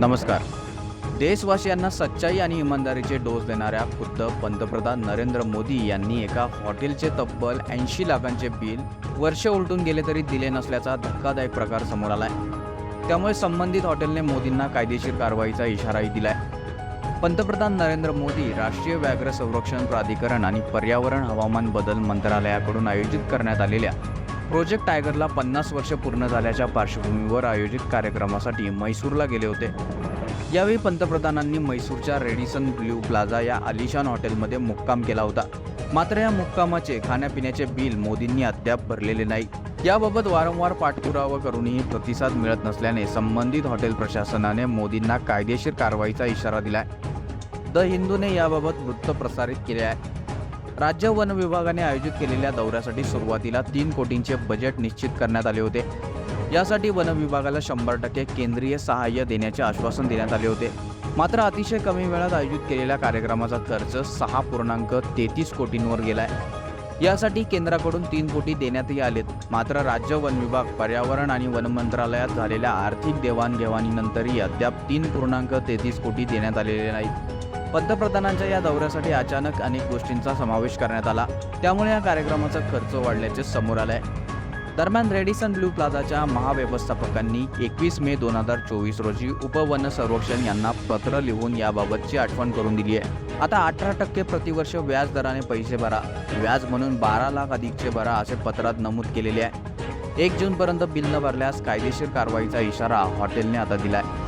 नमस्कार. देशवासियांना सच्चाई आणि इमानदारीचे डोस देणाऱ्या खुद्द पंतप्रधान नरेंद्र मोदी यांनी एका हॉटेलचे तब्बल ऐंशी लाखांचे बिल वर्ष उलटून गेले तरी दिले नसल्याचा धक्कादायक प्रकार समोर आलाय. त्यामुळे संबंधित हॉटेलने मोदींना कायदेशीर कारवाईचा इशाराही दिलाय. पंतप्रधान नरेंद्र मोदी राष्ट्रीय व्याघ्र संरक्षण प्राधिकरण आणि पर्यावरण हवामान बदल मंत्रालयाकडून आयोजित करण्यात आलेल्या प्रोजेक्ट टायगरला पन्नास वर्ष पूर्ण झाल्याच्या पार्श्वभूमीवर आयोजित कार्यक्रमासाठी म्हैसूरला गेले होते. यावेळी पंतप्रधानांनी म्हैसूरच्या रेडिसन ब्ल्यू प्लाझा या आलिशान हॉटेलमध्ये मुक्काम केला होता. मात्र या मुक्कामाचे खाण्यापिण्याचे बिल मोदींनी अद्याप भरलेले नाही. याबाबत वारंवार पाठपुरावा करूनही प्रतिसाद मिळत नसल्याने संबंधित हॉटेल प्रशासनाने मोदींना कायदेशीर कारवाईचा इशारा दिलाय. द हिंदूने याबाबत वृत्त प्रसारित केले आहे. राज्य वन विभागाने आयोजित केलेल्या दौऱ्यासाठी सुरुवातीला तीन कोटींचे बजेट निश्चित करण्यात आले होते. यासाठी वन विभागाला शंभर टक्के केंद्रीय सहाय्य देण्याचे आश्वासन देण्यात आले होते. मात्र अतिशय कमी वेळात आयोजित केलेल्या कार्यक्रमाचा खर्च सहा पूर्णांक तेहतीस कोटींवर गेला आहे यासाठी केंद्राकडून तीन कोटी देण्यातही आलेत. मात्र राज्य वन विभाग पर्यावरण आणि वन मंत्रालयात झालेल्या आर्थिक देवाणघेवाणीनंतरही अद्याप तीन पूर्णांक तेहतीस कोटी देण्यात आलेले नाहीत. पंतप्रधानांच्या या दौऱ्यासाठी अचानक अनेक गोष्टींचा समावेश करण्यात आला. त्यामुळे या कार्यक्रमाचा खर्च वाढल्याचे समोर आले दरम्यान रेडिसन ब्लू प्लाझाच्या महाव्यवस्थापकांनी एकवीस मे दोन हजार चोवीस रोजी उपवन संरक्षण यांना पत्र लिहून याबाबतची आठवण करून दिली आहे. आता अठरा टक्के प्रतिवर्ष व्याज दराने पैसे भरा. व्याज म्हणून बारा लाख अधिकचे भरा असे पत्रात नमूद केलेले आहे. एक जूनपर्यंत बिल न भरल्यास कायदेशीर कारवाईचा इशारा हॉटेलने आता दिला आहे